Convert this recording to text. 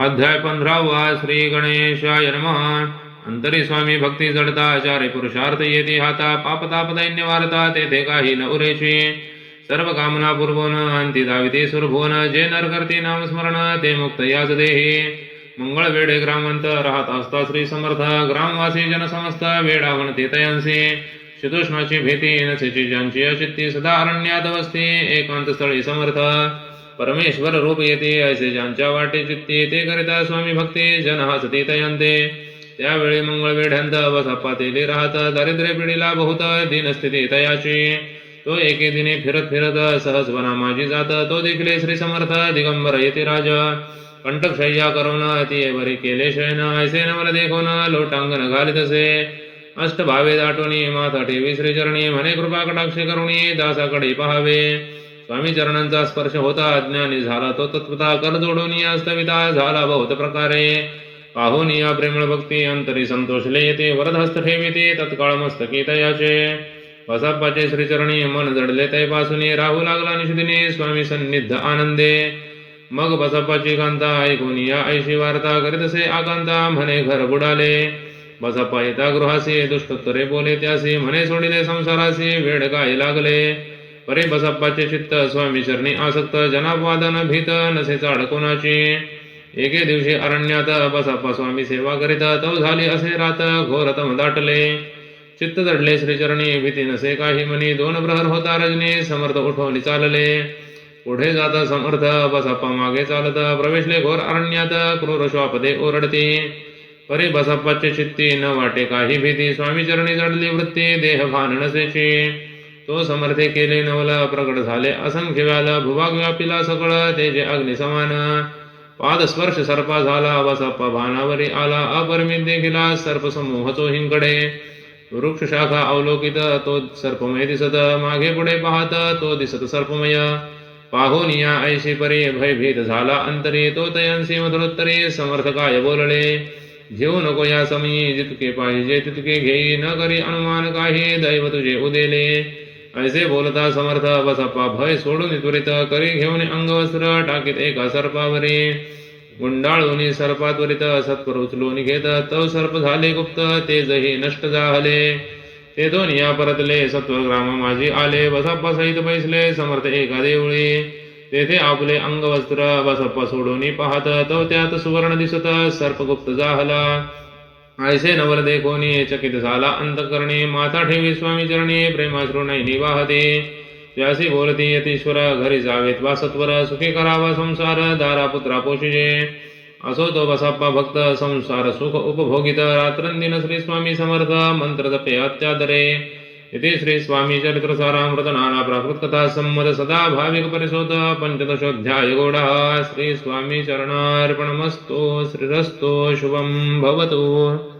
अध्याय पंधरावा श्री गणेशाय नमः. अंतरी स्वामी भक्ती जडता आचार्य पुरुषार्थ येते हाता पापताप दैन्य वारता तेथे काही न उरेशी. सर्व कामना पूर्वोन अंती दाविते सुरभुवन जे नर करते नाम स्मरण ते मुक्त याच देही. मंगळ वेडे ग्रामंत राहत असता श्री समर्थ ग्रामवासी जनसमस्त वेडा म्हणते तयांसी शीतोष्णाची भीती नसेची ज्यांची अचित्ती सदा अरण्यात वस्ती एकांत स्थळी समर्थ. परमेश्वर रूप येते ऐसे ज्यांच्या वाटे चित्ते ते करिता स्वामी भक्ती जन हसती तयंते त्यावेळी मंगळ वेढ्यांत व तेली राहत दारिद्र्य पिढीला बहुत दिनस्थिती तयाची. तो एके दिने फिरत फिरत सहज माझी जात तो देखील श्री समर्थ दिगंबर येते राज. कंटकशय्या करून ती बरी केले शयन ऐसे नवल देखून लोटांगण घालित असे. अष्टभावे दाटोनी माथा ठेवी श्रीचरणी म्हणे कृपा कटाक्षी करुणी दासाकडे पहावे. स्वामी चरणांचा स्पर्श होता अज्ञानी झाला तो तत्वता कर जोडून या झाला बहुत प्रकारे. पाहून या प्रेमळ भक्ती अंतरी संतोषले येते वरदहस्त ठेविते तत्काळ मस्तकी तयाचे. बसाप्पाचे श्रीचरणी मन जडले तैपासून राहू लागला निषदिने स्वामी सन्निध आनंदे. मग बसप्पाची कांता ऐकून या ऐशी वार्ता करीतसे आकांता म्हणे घर बुडाले. बसप्पा येता गृहासी दुष्टोत्तरे बोले त्यासी म्हणे सोडिले संसारासी वेळ काय लागले. परे बसप्पाचे चित्त स्वामी चरणी आसक्त जनापवादन भीत नसे चाड कोणाची एके दिवशी अरण्यात बसप्पा स्वामी सेवा करीत तव झाली असे रात घोरतम दाटले. चित्त जडले श्रीचरणी भीती नसे काही म्हणी दोन प्रहर होता रजनी समर्थ उठवली चालले. पुढे जाता समर्थ बसप्पा मागे चालत प्रवेशले घोर अरण्यात क्रूर श्वापदे ओरडती. परे बसप्पाचे चित्ती न वाटे काही भीती. स्वामी चरणी जडली वृत्ती देह भान नसेची. तो समर्थे केले नवला प्रकट झाले. असंख्य व्याला भुभाग व्यापिला सकळ तेजे अग्नि समान. पाद स्पर्श सर्पा झाला वसप भानावरी आला. अपरमित देखिला सर्प समूह तो हिंकडे वृक्ष शाखा अवलोकित तो सर्पमय दिसत. मागे पुढे पाहत तो दिसत सर्पमय. पाहून या ऐशी परी भयभीत झाला अंतरी. तो तयांसी मधुरोत्तरी समर्थ काय बोलले? घेऊ नको या समयी जितके पाहिजे तितके घेई. न करी अनुमान काही दैव तुझे उदेले. ऐसे बोलता समर्थ बसप्पा? भय सोडून त्वरित करी घेऊन अंगवस्त्र टाकीत एका सर्पावरी. गुंडाळून सर्पात्वरित सत्वर उचलून घेत तव सर्प झाले गुप्त तेजही नष्ट झाले. ते दोन्ही परतले सत्वर ग्राम माझी आले. बसप्पा सहित बैसले समर्थ एका देवळी. तेथे आपले अंगवस्त्र बसप्पा सोडून पाहत तव त्यात सुवर्ण दिसत सर्पगुप्त झाला ऐसे नवल कोणी चकित झाला अंतकरणी माथा ठेवी स्वामी चरणे प्रेमाश्रू नैनी वाहते व्यासी बोलती यतीश्वर घरी जावेत वा सत्वर सुखी करावा संसार दारा पुत्रा पोषिजे। असो तो बसाप्पा भक्त संसार सुख उपभोगित। रात्रंदिन श्री स्वामी समर्थ मंत्र जपे अत्यादरे। इति श्रीस्वामी स्वामी चरित्र नाना प्राकृत संमत सदा भाविक परिशोध पंचदशोध्याय गौडः चरणार्पणमस्तु श्रीरस्तु शुभं भवतु।